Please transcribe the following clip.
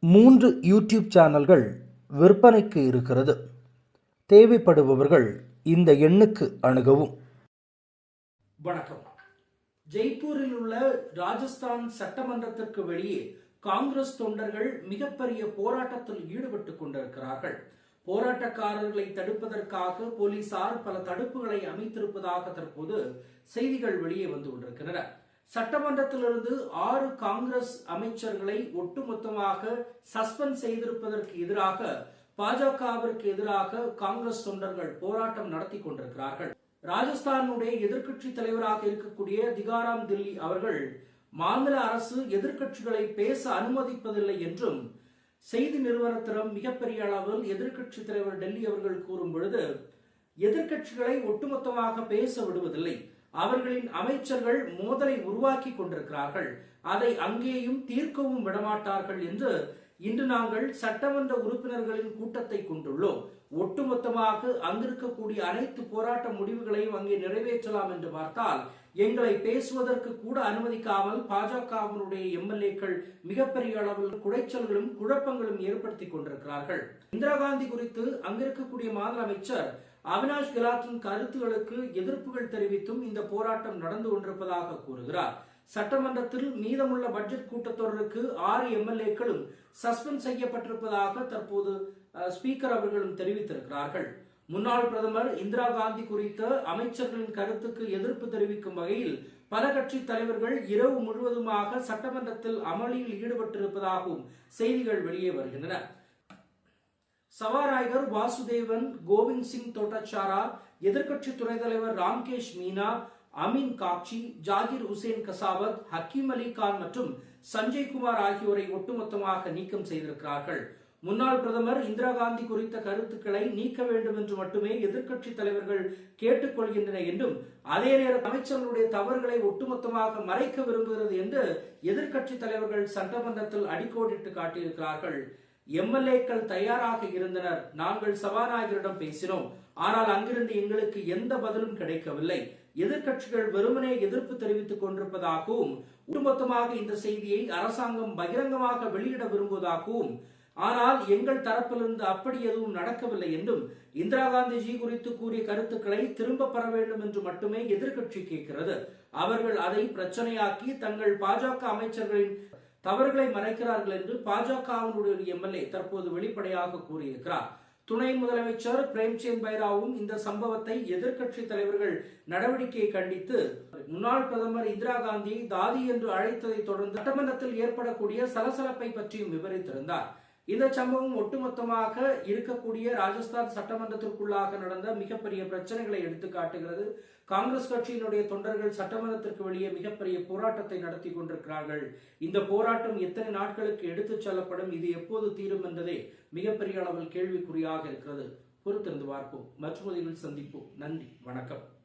மூன்று யூடியூப் சேனல்கள் விற்பனைக்கு இருக்கிறது. தேவைப்படுபவர்கள் இந்த எண்ணுக்கு அணுகவும். வணக்கம். ஜெய்ப்பூரில் உள்ள ராஜஸ்தான் சட்டமன்றத்திற்கு வெளியே காங்கிரஸ் தொண்டர்கள் மிகப்பெரிய போராட்டத்தில் ஈடுபட்டுக் கொண்டிருக்கிறார்கள். போராட்டக்காரர்களை தடுப்பதற்காக போலீசார் பல தடுப்புகளை அமைத்திருப்பதாக தற்போது செய்திகள் வெளியே வந்து கொண்டிருக்கின்றன. சட்டமன்றத்திலிருந்து ஆறு காங்கிரஸ் அமைச்சர்களை ஒட்டுமொத்தமாக சஸ்பெண்ட் செய்திருப்பதற்கு எதிராக பாஜகவிற்கு எதிராக காங்கிரஸ் தொண்டர்கள் போராட்டம் நடத்தி கொண்டிருக்கிறார்கள். ராஜஸ்தானுடைய எதிர்க்கட்சி தலைவராக இருக்கக்கூடிய திகாராம் தில்லி அவர்கள் மாநில அரசு எதிர்க்கட்சிகளை பேச அனுமதிப்பதில்லை என்றும் செய்தி நிறுவனத்திடம் மிகப்பெரிய அளவில் எதிர்க்கட்சி தலைவர் டெல்லி அவர்கள் கூறும் பொழுது எதிர்க்கட்சிகளை ஒட்டுமொத்தமாக பேச விடுவதில்லை. அவர்களின் அமைச்சர்கள் மோதலை உருவாக்கி கொண்டிருக்கிறார்கள். அதை அங்கேயும் தீர்க்கவும் விடமாட்டார்கள் என்று இன்று நாங்கள் சட்டமன்ற உறுப்பினர்களின் கூட்டத்தை கொண்டுள்ளோம். ஒட்டுமொத்தமாக அங்கிருக்கக்கூடிய அனைத்து போராட்ட முடிவுகளையும் அங்கே நிறைவேற்றலாம் என்று பார்த்தால் எங்களை பேசுவதற்கு கூட அனுமதிக்காமல் பாஜகவினுடைய எம்எல்ஏக்கள் மிகப்பெரிய அளவில் குடைச்சல்களும் குழப்பங்களும் ஏற்படுத்தி கொண்டிருக்கிறார்கள். இந்திரா காந்தி குறித்து அங்கிருக்கக்கூடிய மாநில அமைச்சர் அவினாஷ் கெலாட்டின் கருத்துகளுக்கு எதிர்ப்புகள் தெரிவித்தும் இந்த போராட்டம் நடந்து கொண்டிருப்பதாக கூறுகிறார். சட்டமன்றத்தில் மீதமுள்ள பட்ஜெட் கூட்டத்தொடருக்கு ஆறு எம்எல்ஏக்களும் சஸ்பெண்ட் செய்யப்பட்டிருப்பதாக தற்போது ஸ்பீக்கர் அவர்களும் தெரிவித்திருக்கிறார்கள். முன்னாள் பிரதமர் இந்திரா காந்தி குறித்த அமைச்சர்களின் கருத்துக்கு எதிர்ப்பு தெரிவிக்கும் வகையில் பல கட்சி தலைவர்கள் இரவு முழுவதுமாக சட்டமன்றத்தில் அமளியில் ஈடுபட்டிருப்பதாகவும் செய்திகள் வெளியே வருகின்றன. சவாராய்கர் வாசுதேவன் கோவிந்த் சிங் தோட்டச்சாரா எதிர்க்கட்சி துணைத் தலைவர் ராம்கேஷ் மீனா அமீன் காக்சி ஜாகிர் ஹுசேன் கசாவத் ஹக்கீம் அலி கான் மற்றும் சஞ்சய் குமார் ஆகியோரை ஒட்டுமொத்தமாக நீக்கம் செய்திருக்கிறார்கள். முன்னாள் பிரதமர் இந்திரா காந்தி குறித்த கருத்துக்களை நீக்க வேண்டும் என்று மட்டுமே எதிர்க்கட்சி தலைவர்கள் கேட்டுக்கொள்கின்றனர் என்றும் அதே நேரம் அமைச்சர்களுடைய தவறுகளை ஒட்டுமொத்தமாக மறைக்க விரும்புகிறது என்று எதிர்க்கட்சி தலைவர்கள் சட்டமன்றத்தில் அடிக்கோடிட்டு காட்டியிருக்கிறார்கள். எம்எல்ஏக்கள் தயாராக இருந்தனர். நாங்கள் சபாநாயகரிடம் பேசினோம். ஆனால் அங்கிருந்து எங்களுக்கு எந்த பதிலும் கிடைக்கவில்லை. எதிர்கட்சிகள் வெறுமனே எதிர்ப்பு தெரிவித்துக் கொண்டிருப்பதாகவும் ஒட்டுமொத்தமாக இந்த செய்தியை அரசாங்கம் பகிரங்கமாக வெளியிட விரும்புவதாகவும் ஆனால் எங்கள் தரப்பிலிருந்து அப்படி எதுவும் நடக்கவில்லை என்றும் இந்திரா காந்திஜி குறித்து கூறிய கருத்துக்களை திரும்ப பெற வேண்டும் என்று மட்டுமே எதிர்கட்சி கேட்கிறது. அவர்கள் அதை பிரச்சனையாக்கி தங்கள் பாஜக அமைச்சர்களின் தவறுகளை மறைக்கிறார்கள் என்று பாஜகவினுடைய எம்எல்ஏ தற்போது வெளிப்படையாக கூறியிருக்கிறார். துணை முதலமைச்சர் பிரேம்சந்த் பைராவும் இந்த சம்பவத்தை எதிர்க்கட்சி தலைவர்கள் நடவடிக்கையை கண்டித்து முன்னாள் பிரதமர் இந்திரா காந்தியை தாதி என்று அழைத்ததை தொடர்ந்து சட்டமன்றத்தில் ஏற்படக்கூடிய சலசலப்பை பற்றியும் விவரித்திருந்தார். இந்த சம்பவம் ஒட்டுமொத்தமாக இருக்கக்கூடிய ராஜஸ்தான் சட்டமன்றத்திற்குள்ளாக நடந்த மிகப்பெரிய பிரச்சனைகளை எடுத்து காட்டுகிறது. காங்கிரஸ் கட்சியினுடைய தொண்டர்கள் சட்டமன்றத்திற்கு வெளியே மிகப்பெரிய போராட்டத்தை நடத்தி கொண்டிருக்கிறார்கள். இந்த போராட்டம் எத்தனை நாட்களுக்கு எடுத்துச் செல்லப்படும் இது எப்போது தீரும் என்பதே மிகப்பெரிய அளவில் கேள்விக்குறியாக இருக்கிறது. பொறுத்திருந்து பார்ப்போம். மற்றொரு சந்திப்போம். நன்றி. வணக்கம்.